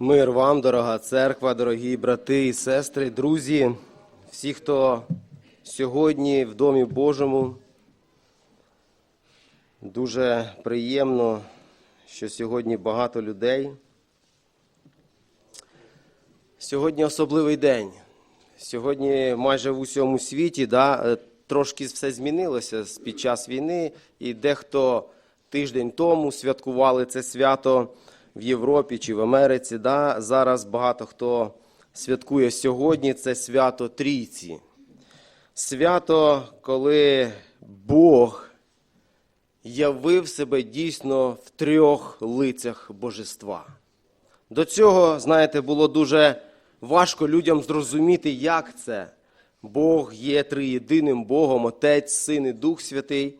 Мир вам, дорога церква, дорогі брати і сестри, друзі, всі, хто сьогодні в Домі Божому. Дуже приємно, що сьогодні багато людей. Сьогодні особливий день. Сьогодні майже в усьому світі да, е, трошки все змінилося під час війни, і дехто тиждень тому святкували це свято в Європі чи в Америці. Да. Зараз багато хто святкує сьогодні це свято Трійці. Свято, коли Бог явив себе дійсно в трьох лицях божества. До цього, знаєте, було дуже важко людям зрозуміти, як це. Бог є триєдиним Богом, Отець, Син і Дух Святий.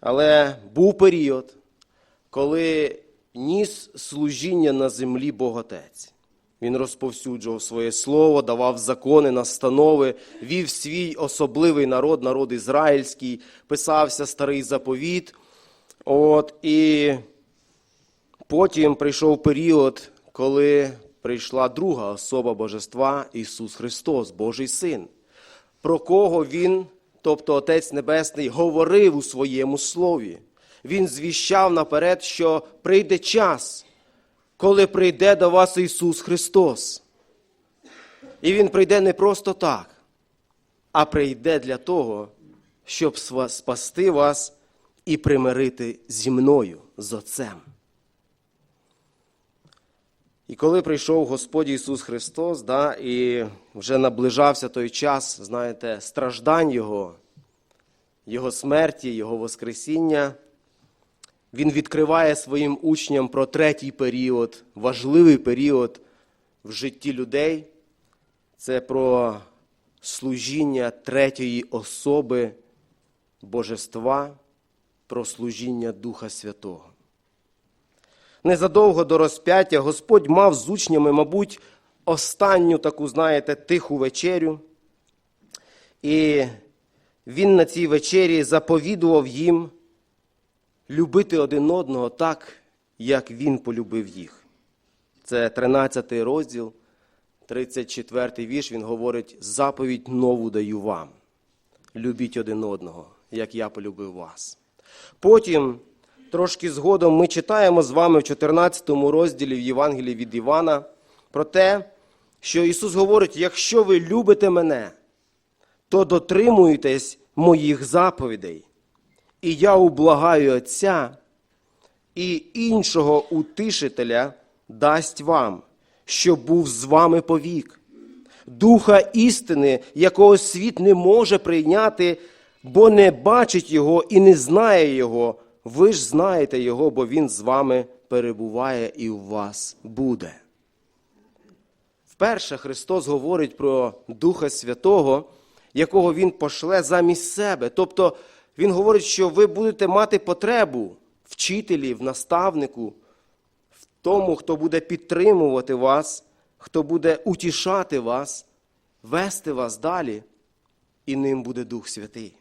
Але був період, коли ніс служіння на землі Бог Отець. Він розповсюджував своє слово, давав закони, настанови, вів свій особливий народ, народ ізраїльський, писався старий заповіт. От, і Потім прийшов період, коли прийшла друга особа Божества Ісус Христос, Божий Син, про кого Він, тобто Отець Небесний, говорив у своєму слові. Він звіщав наперед, що прийде час, коли прийде до вас Ісус Христос. І Він прийде не просто так, а прийде для того, щоб спасти вас і примирити зі мною, з Отцем. І коли прийшов Господь Ісус Христос, да, і вже наближався той час, знаєте, страждань Його, Його смерті, Його Воскресіння, Він відкриває своїм учням про третій період, важливий період в житті людей. Це про служіння третьої особи Божества, про служіння Духа Святого. Незадовго до розп'яття Господь мав з учнями, мабуть, останню таку, знаєте, тиху вечерю. І він на цій вечері заповідував їм любити один одного так, як він полюбив їх. Це 13 розділ, 34 вірш, він говорить: заповідь нову даю вам. Любіть один одного, як я полюбив вас. Потім, трошки згодом, ми читаємо з вами в 14 розділі в Євангелії від Івана про те, що Ісус говорить: якщо ви любите мене, то дотримуєтесь моїх заповідей. І я ублагаю Отця, і іншого утишителя дасть вам, щоб був з вами повік. Духа істини, якого світ не може прийняти, бо не бачить його і не знає його. Ви ж знаєте його, бо він з вами перебуває і у вас буде. Вперше Христос говорить про Духа Святого, якого Він пошле замість себе. Тобто Він говорить, що ви будете мати потребу вчителі, в наставнику, в тому, хто буде підтримувати вас, хто буде утішати вас, вести вас далі, і ним буде Дух Святий.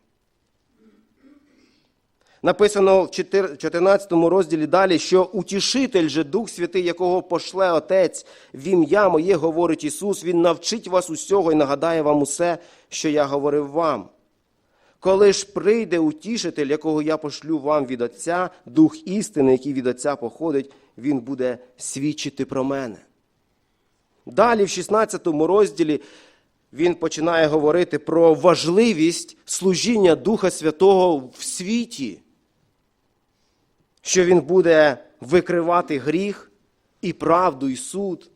Написано в 14 розділі далі, що утішитель же Дух Святий, якого пошле Отець в ім'я моє, говорить Ісус, Він навчить вас усього і нагадає вам усе, що я говорив вам. Коли ж прийде утішитель, якого я пошлю вам від Отця, Дух істини, який від Отця походить, Він буде свідчити про мене. Далі, в 16 розділі, він починає говорити про важливість служіння Духа Святого в світі, що він буде викривати гріх і правду, і суд,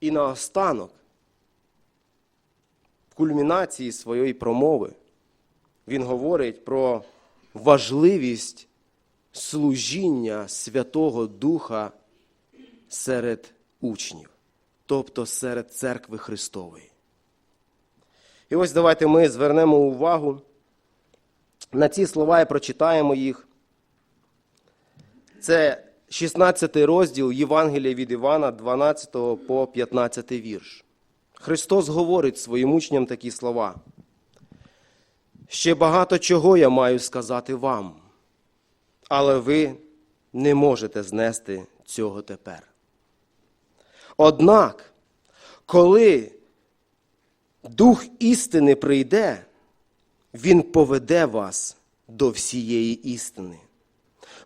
і наостанок, кульмінації своєї промови, він говорить про важливість служіння Святого Духа серед учнів, тобто серед церкви Христової. І ось давайте ми звернемо увагу на ці слова і прочитаємо їх. Це 16 розділ Євангелія від Івана, 12 по 15 вірш. Христос говорить своїм учням такі слова. Ще багато чого я маю сказати вам, але ви не можете знести цього тепер. Однак, коли Дух істини прийде, Він поведе вас до всієї істини.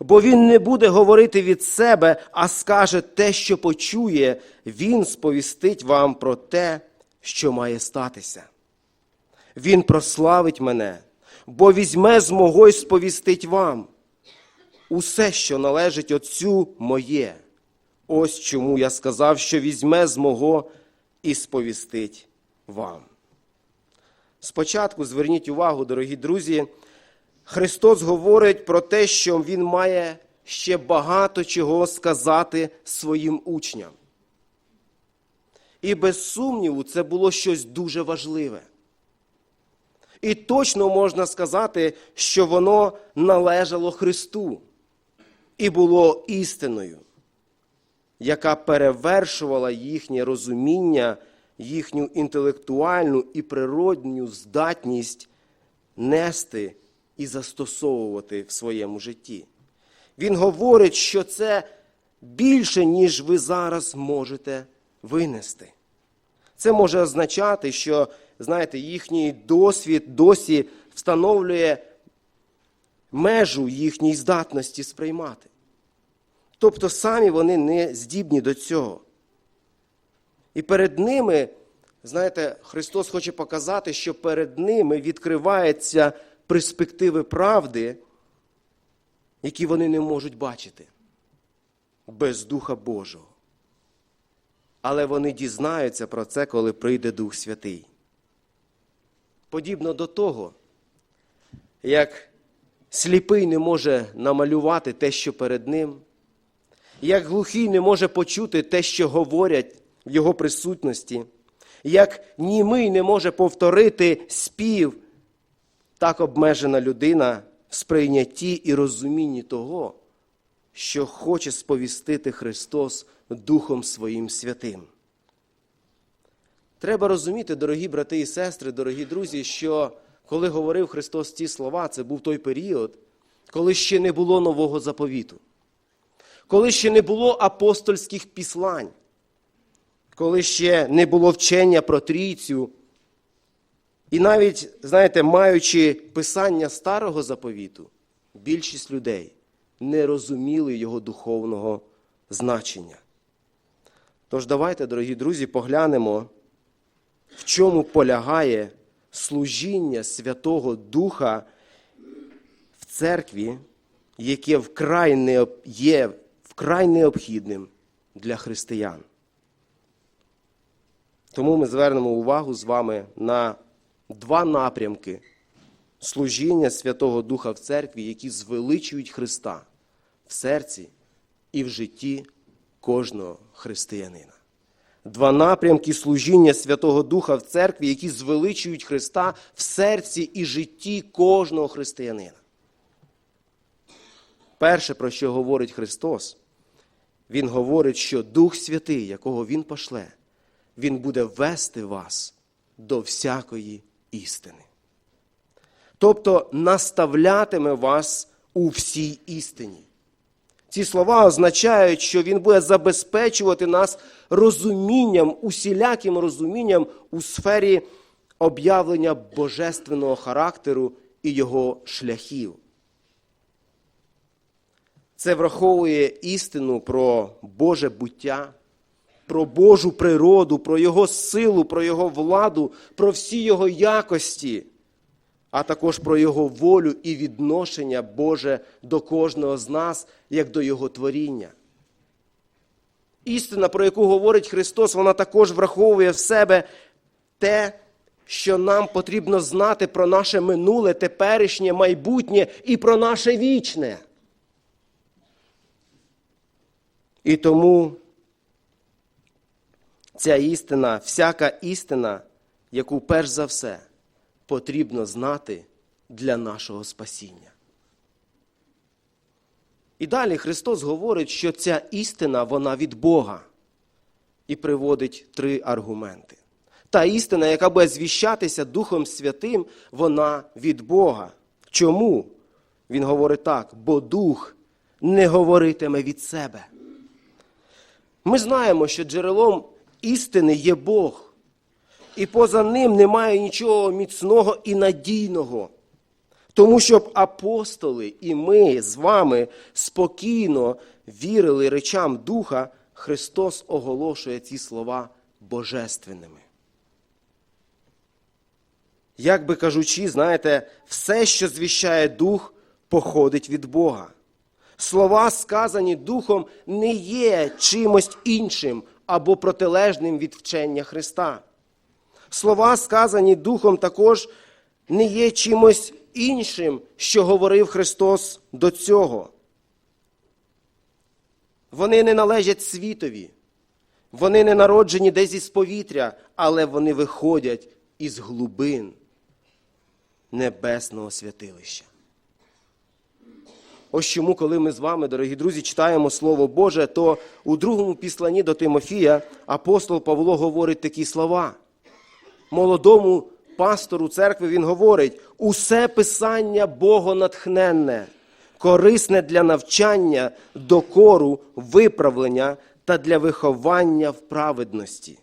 Бо він не буде говорити від себе, а скаже те, що почує, він сповістить вам про те, що має статися. Він прославить мене, бо візьме з мого й сповістить вам. Усе, що належить Отцю моє. Ось чому я сказав, що візьме з мого і сповістить вам. Спочатку зверніть увагу, дорогі друзі, Христос говорить про те, що Він має ще багато чого сказати своїм учням. І без сумніву, це було щось дуже важливе. І точно можна сказати, що воно належало Христу і було істиною, яка перевершувала їхнє розуміння, їхню інтелектуальну і природню здатність нести і застосовувати в своєму житті. Він говорить, що це більше, ніж ви зараз можете винести. Це може означати, що, знаєте, їхній досвід досі встановлює межу їхньої здатності сприймати. Тобто самі вони не здібні до цього. І перед ними, знаєте, Христос хоче показати, що перед ними відкриваються перспективи правди, які вони не можуть бачити без Духа Божого. Але вони дізнаються про це, коли прийде Дух Святий. Подібно до того, як сліпий не може намалювати те, що перед ним, як глухий не може почути те, що говорять в його присутності, як німий не може повторити спів, так обмежена людина в сприйнятті і розумінні того, що хоче сповістити Христос Духом Своїм Святим. Треба розуміти, дорогі брати і сестри, дорогі друзі, що коли говорив Христос ці слова, це був той період, коли ще не було нового заповіту, коли ще не було апостольських післань, коли ще не було вчення про трійцю. І навіть, знаєте, маючи писання старого заповіту, більшість людей не розуміли його духовного значення. Тож давайте, дорогі друзі, поглянемо, в чому полягає служіння Святого Духа в церкві, яке вкрай необ... є вкрай необхідним для християн. Тому ми звернемо увагу з вами на два напрямки служіння Святого Духа в церкві, які звеличують Христа в серці і в житті кожного християнина. Два напрямки служіння Святого Духа в церкві, які звеличують Христа в серці і житті кожного християнина. Перше, про що говорить Христос, Він говорить, що Дух Святий, якого Він пошле, Він буде вести вас до всякої істини. Тобто наставлятиме вас у всій істині. Ці слова означають, що Він буде забезпечувати нас розумінням, усіляким розумінням у сфері об'явлення божественного характеру і його шляхів. Це враховує істину про Боже буття, про Божу природу, про Його силу, про Його владу, про всі Його якості, а також про Його волю і відношення Боже до кожного з нас, як до Його творіння. Істина, про яку говорить Христос, вона також враховує в себе те, що нам потрібно знати про наше минуле, теперішнє, майбутнє і про наше вічне. І тому ця істина, всяка істина, яку перш за все потрібно знати для нашого спасіння. І далі Христос говорить, що ця істина, вона від Бога. І приводить три аргументи. Та істина, яка буде звіщатися Духом Святим, вона від Бога. Чому? Він говорить так, бо Дух не говоритиме від себе. Ми знаємо, що джерелом істини є Бог. І поза ним немає нічого міцного і надійного. Тому щоб апостоли і ми з вами спокійно вірили речам Духа, Христос оголошує ці слова божественними. Як би кажучи, знаєте, все, що звіщає Дух, походить від Бога. Слова, сказані Духом, не є чимось іншим або протилежним від вчення Христа. Слова, сказані Духом, також не є чимось іншим, що говорив Христос до цього. Вони не належать світові, вони не народжені десь із повітря, але вони виходять із глибин небесного святилища. Ось чому, коли ми з вами, дорогі друзі, читаємо Слово Боже, то у другому післанні до Тимофія апостол Павло говорить такі слова. Молодому пастору церкви він говорить: усе писання богонатхненне, корисне для навчання, докору, виправлення та для виховання в праведності.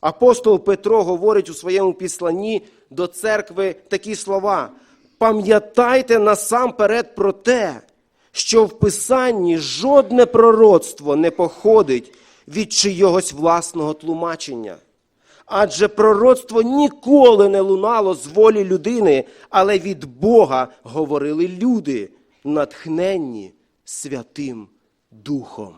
Апостол Петро говорить у своєму післанні до церкви такі слова: пам'ятайте насамперед про те, що в Писанні жодне пророцтво не походить від чийогось власного тлумачення. Адже пророцтво ніколи не лунало з волі людини, але від Бога говорили люди, натхненні Святим Духом.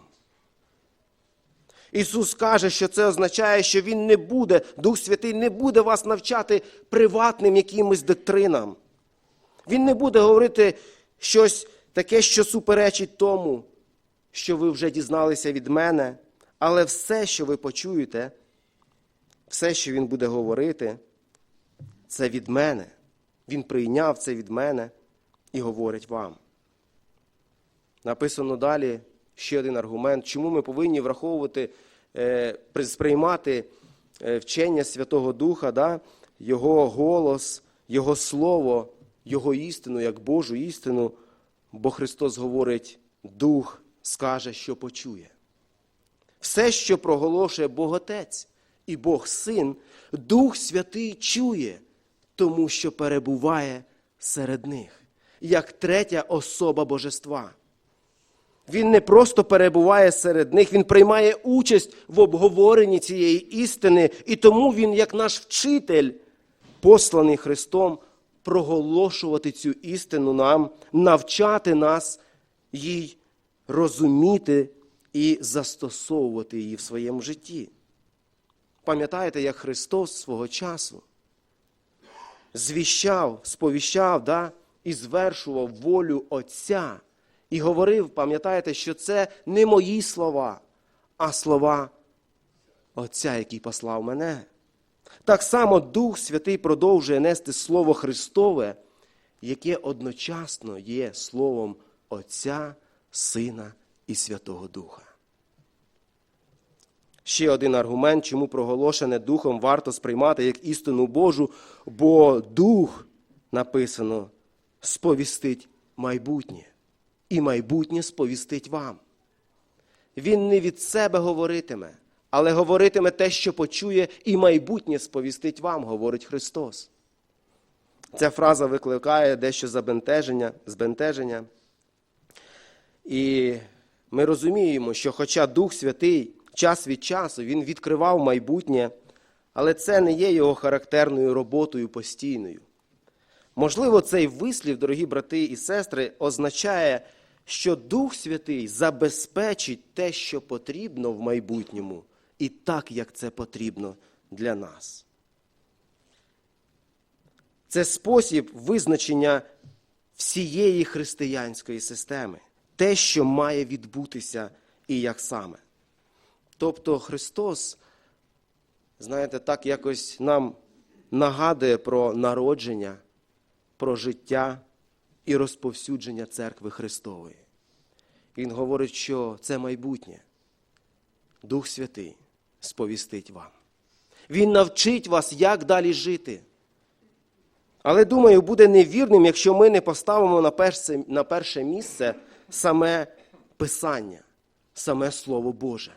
Ісус каже, що це означає, що Він не буде, Дух Святий не буде вас навчати приватним якимось доктринам. Він не буде говорити щось таке, що суперечить тому, що ви вже дізналися від мене, але все, що ви почуєте, все, що Він буде говорити, це від мене. Він прийняв це від мене і говорить вам. Написано далі ще один аргумент, чому ми повинні враховувати, е, сприймати е, вчення Святого Духа, да? Його голос, Його Слово, Його істину, як Божу істину, бо Христос говорить, Дух скаже, що почує. Все, що проголошує Бог Отець і Бог Син, Дух Святий чує, тому що перебуває серед них, як третя особа Божества. Він не просто перебуває серед них, він приймає участь в обговоренні цієї істини, і тому він, як наш вчитель, посланий Христом, проголошувати цю істину нам, навчати нас їй розуміти і застосовувати її в своєму житті. Пам'ятаєте, як Христос свого часу звіщав, сповіщав да, і звершував волю Отця. І говорив, пам'ятаєте, що це не мої слова, а слова Отця, який послав мене. Так само Дух Святий продовжує нести Слово Христове, яке одночасно є Словом Отця, Сина і Святого Духа. Ще один аргумент, чому проголошене Духом варто сприймати як істину Божу, бо Дух, написано, сповістить майбутнє, і майбутнє сповістить вам. Він не від себе говоритиме, але говоритиме те, що почує, і майбутнє сповістить вам, говорить Христос. Ця фраза викликає дещо забентеження, збентеження. І ми розуміємо, що хоча Дух Святий час від часу він відкривав майбутнє, але це не є його характерною роботою постійною. Можливо, цей вислів, дорогі брати і сестри, означає, що Дух Святий забезпечить те, що потрібно в майбутньому, і так, як це потрібно для нас. Це спосіб визначення всієї християнської системи, те, що має відбутися і як саме. Тобто Христос, знаєте, так якось нам нагадує про народження, про життя і розповсюдження церкви Христової. Він говорить, що це майбутнє. Дух Святий сповістить вам. Він навчить вас, як далі жити. Але думаю, буде невірним, якщо ми не поставимо на перше, на перше місце саме Писання, саме Слово Боже.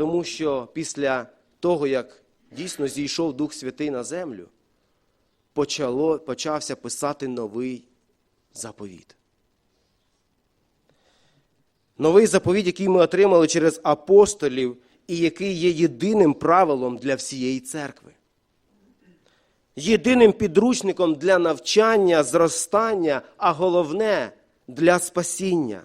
Тому що після того, як дійсно зійшов Дух Святий на землю, почало, почався писати новий заповіт. Новий заповіт, який ми отримали через апостолів, і який є єдиним правилом для всієї церкви. Єдиним підручником для навчання, зростання, а головне для спасіння.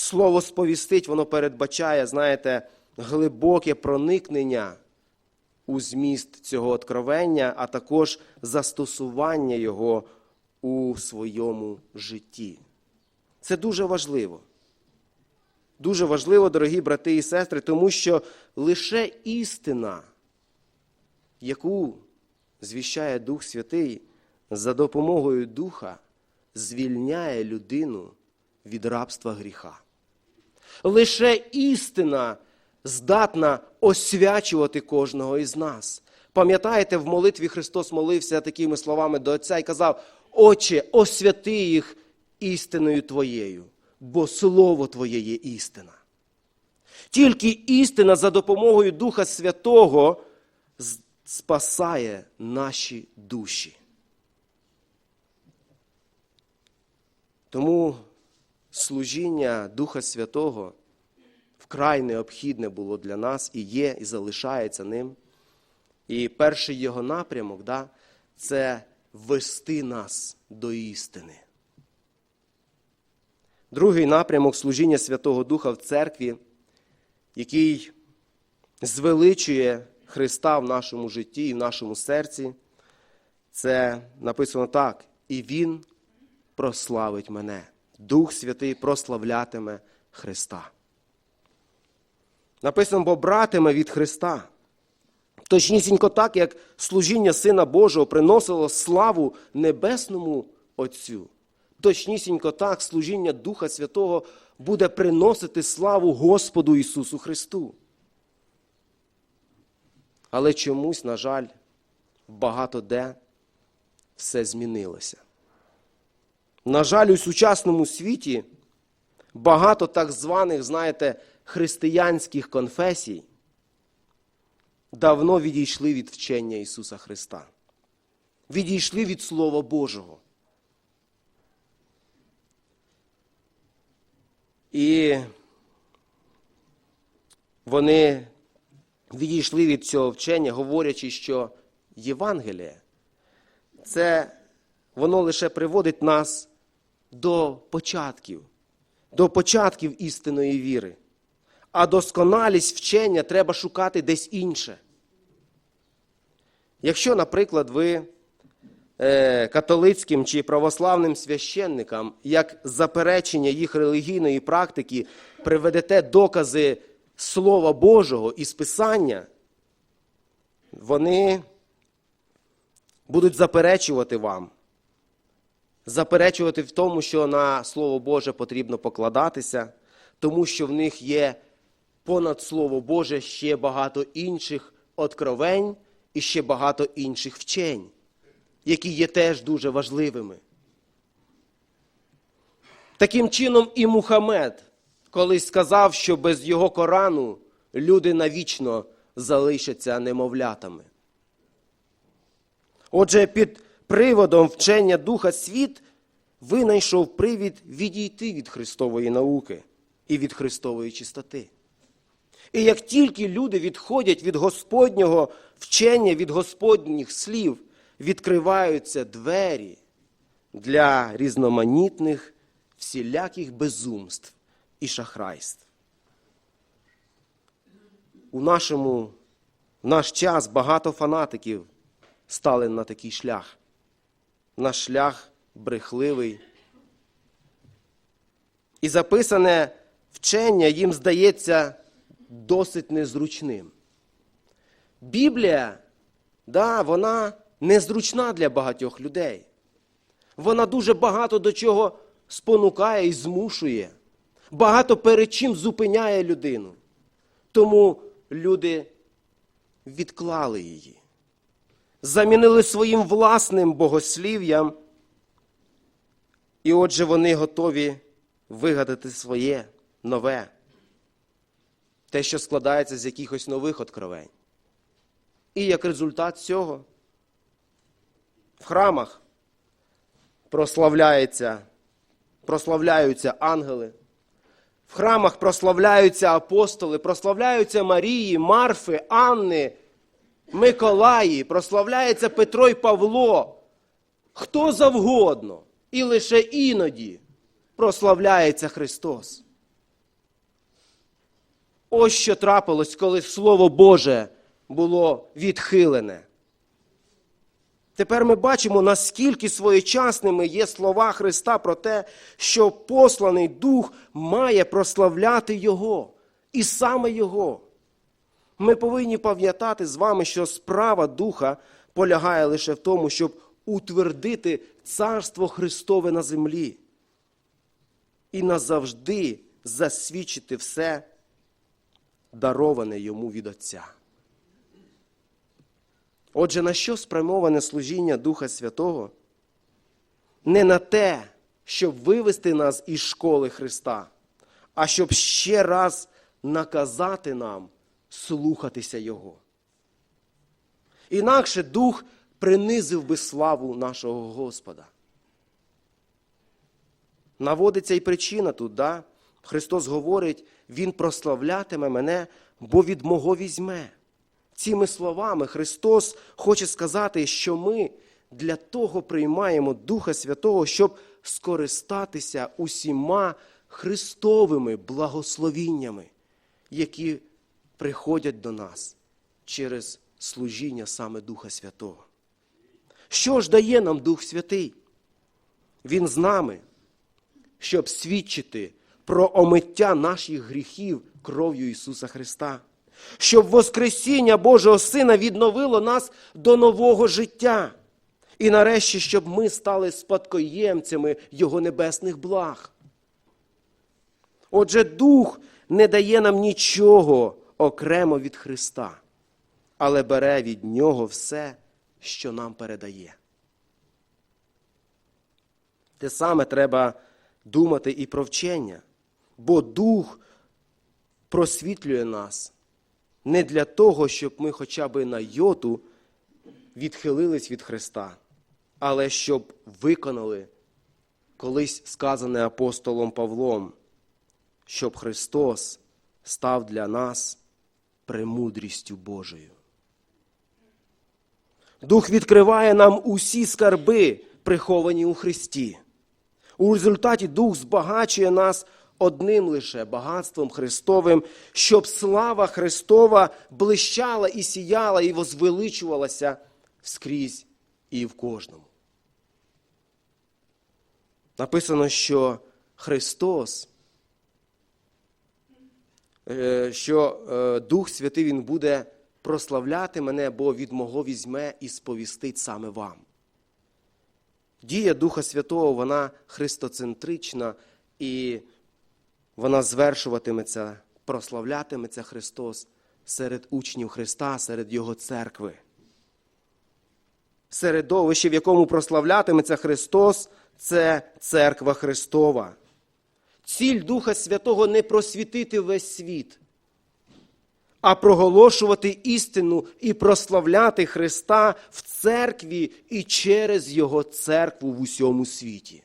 Слово сповістить, воно передбачає, знаєте, глибоке проникнення у зміст цього откровення, а також застосування його у своєму житті. Це дуже важливо. Дуже важливо, дорогі брати і сестри, тому що лише істина, яку звіщає Дух Святий, за допомогою Духа звільняє людину від рабства гріха. Лише істина здатна освячувати кожного із нас. Пам'ятаєте, в молитві Христос молився такими словами до Отця і казав: Отче, освяти їх істиною Твоєю, бо Слово Твоє є істина. Тільки істина за допомогою Духа Святого спасає наші душі. Тому служіння Духа Святого вкрай необхідне було для нас і є, і залишається ним. І перший його напрямок да, це вести нас до істини. Другий напрямок служіння Святого Духа в церкві, який звеличує Христа в нашому житті і в нашому серці, це написано так: і Він прославить мене. Дух Святий прославлятиме Христа. Написано, бо братиме від Христа. Точнісінько так, як служіння Сина Божого приносило славу Небесному Отцю. Точнісінько так, служіння Духа Святого буде приносити славу Господу Ісусу Христу. Але чомусь, на жаль, багато де все змінилося. На жаль, у сучасному світі багато так званих, знаєте, християнських конфесій давно відійшли від вчення Ісуса Христа, відійшли від Слова Божого. І вони відійшли від цього вчення, говорячи, що Євангеліє це воно лише приводить нас до початків, до початків істинної віри. А досконалість вчення треба шукати десь інше. Якщо, наприклад, ви е, католицьким чи православним священникам, як заперечення їх релігійної практики, приведете докази Слова Божого із Писання, вони будуть заперечувати вам. Заперечувати в тому, що на Слово Боже потрібно покладатися, тому що в них є понад Слово Боже ще багато інших откровень і ще багато інших вчень, які є теж дуже важливими. Таким чином, і Мухаммед колись сказав, що без його Корану люди навічно залишаться немовлятами. Отже, під приводом вчення Духа світ винайшов привід відійти від Христової науки і від Христової чистоти. І як тільки люди відходять від Господнього вчення, від Господніх слів, відкриваються двері для різноманітних всіляких безумств і шахрайств. У нашому в наш час багато фанатиків стали на такий шлях. На шлях брехливий. І записане вчення їм здається досить незручним. Біблія, да, вона незручна для багатьох людей. Вона дуже багато до чого спонукає і змушує, багато перед чим зупиняє людину. Тому люди відклали її, замінили своїм власним богослів'ям, і отже вони готові вигадати своє нове. те, що складається з якихось нових откровень. І як результат цього в храмах прославляється, прославляються ангели, в храмах прославляються апостоли, прославляються Марії, Марфи, Анни, Миколаї, прославляється Петро і Павло. Хто завгодно. І лише іноді прославляється Христос. Ось що трапилось, коли Слово Боже було відхилене. Тепер ми бачимо, наскільки своєчасними є слова Христа про те, що посланий Дух має прославляти Його, і саме Його. Ми повинні пам'ятати з вами, що справа Духа полягає лише в тому, щоб утвердити Царство Христове на землі і назавжди засвідчити все, дароване йому від Отця. Отже, на що спрямоване служіння Духа Святого? Не на те, щоб вивести нас із школи Христа, а щоб ще раз наказати нам слухатися Його. Інакше Дух принизив би славу нашого Господа. Наводиться і причина тут, да? Христос говорить, Він прославлятиме мене, бо від мого візьме. Цими словами Христос хоче сказати, що ми для того приймаємо Духа Святого, щоб скористатися усіма Христовими благословіннями, які приходять до нас через служіння саме Духа Святого. Що ж дає нам Дух Святий? Він з нами, щоб свідчити про омиття наших гріхів кров'ю Ісуса Христа, щоб Воскресіння Божого Сина відновило нас до нового життя. І нарешті, щоб ми стали спадкоємцями Його небесних благ. Отже, Дух не дає нам нічого окремо від Христа, але бере від Нього все, що нам передає. Те саме треба думати і про вчення, бо Дух просвітлює нас не для того, щоб ми хоча б на йоту відхилились від Христа, але щоб виконали колись сказане апостолом Павлом, щоб Христос став для нас премудрістю Божою. Дух відкриває нам усі скарби, приховані у Христі. У результаті Дух збагачує нас одним лише багатством Христовим, щоб слава Христова блищала і сіяла, і возвеличувалася скрізь і в кожному. Написано, що Христос, що е, Дух Святий Він буде прославляти мене, бо від мого візьме і сповістить саме вам. Дія Духа Святого, вона христоцентрична і вона звершуватиметься, прославлятиметься Христос серед учнів Христа, серед Його церкви. Середовище, в якому прославлятиметься Христос, це церква Христова. Ціль Духа Святого не просвітити весь світ, а проголошувати істину і прославляти Христа в церкві і через Його церкву в усьому світі.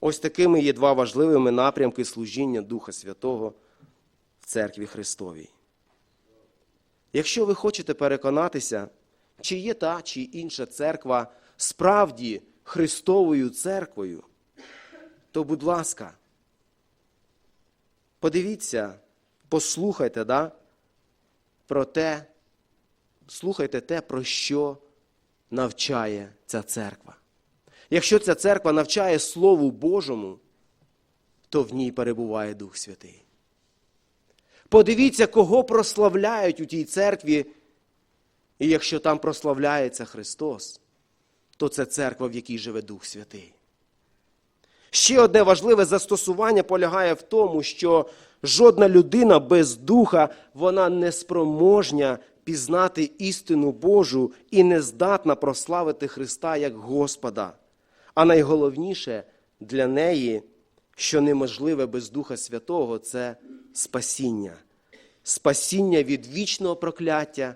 Ось такими є два важливими напрямки служіння Духа Святого в церкві Христовій. Якщо ви хочете переконатися, чи є та чи інша церква справді Христовою церквою, то, будь ласка, подивіться, послухайте да, про те, слухайте те, про що навчає ця церква. Якщо ця церква навчає Слову Божому, то в ній перебуває Дух Святий. Подивіться, кого прославляють у тій церкві, і якщо там прославляється Христос, то це церква, в якій живе Дух Святий. Ще одне важливе застосування полягає в тому, що жодна людина без духа, вона не спроможня пізнати істину Божу і не здатна прославити Христа як Господа. А найголовніше для неї що неможливе без Духа Святого це спасіння. Спасіння від вічного прокляття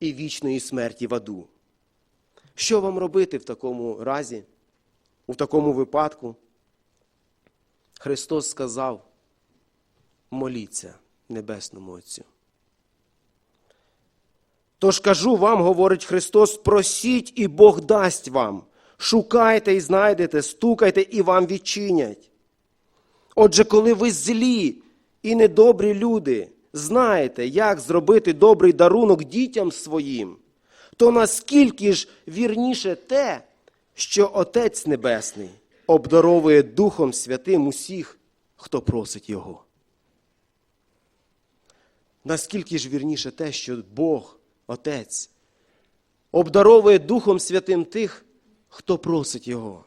і вічної смерті в аду. Що вам робити в такому разі, у такому випадку? Христос сказав: моліться Небесному Отцю. Тож кажу вам, говорить Христос, просіть, і Бог дасть вам. Шукайте і знайдете, стукайте, і вам відчинять. Отже, коли ви злі і недобрі люди, знаєте, як зробити добрий дарунок дітям своїм, то наскільки ж вірніше те, що Отець Небесний обдаровує Духом Святим усіх, хто просить Його. Наскільки ж вірніше те, що Бог, Отець, обдаровує Духом Святим тих, хто просить Його.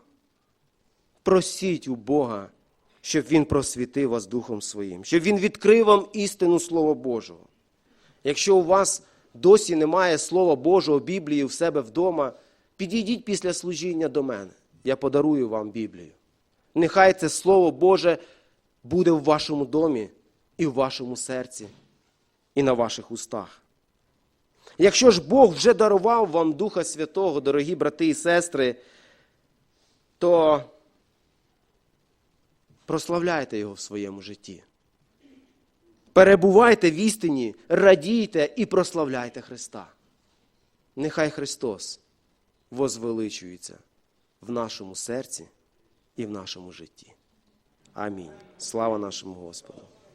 Просіть у Бога, щоб Він просвітив вас Духом Своїм, щоб Він відкрив вам істину Слова Божого. Якщо у вас досі немає Слова Божого, Біблії в себе вдома, підійдіть після служіння до мене. Я подарую вам Біблію. Нехай це Слово Боже буде в вашому домі і в вашому серці, і на ваших устах. Якщо ж Бог вже дарував вам Духа Святого, дорогі брати і сестри, то прославляйте Його в своєму житті. Перебувайте в істині, радійте і прославляйте Христа. Нехай Христос возвеличується в нашому серці і в нашому житті. Амінь. Слава нашому Господу.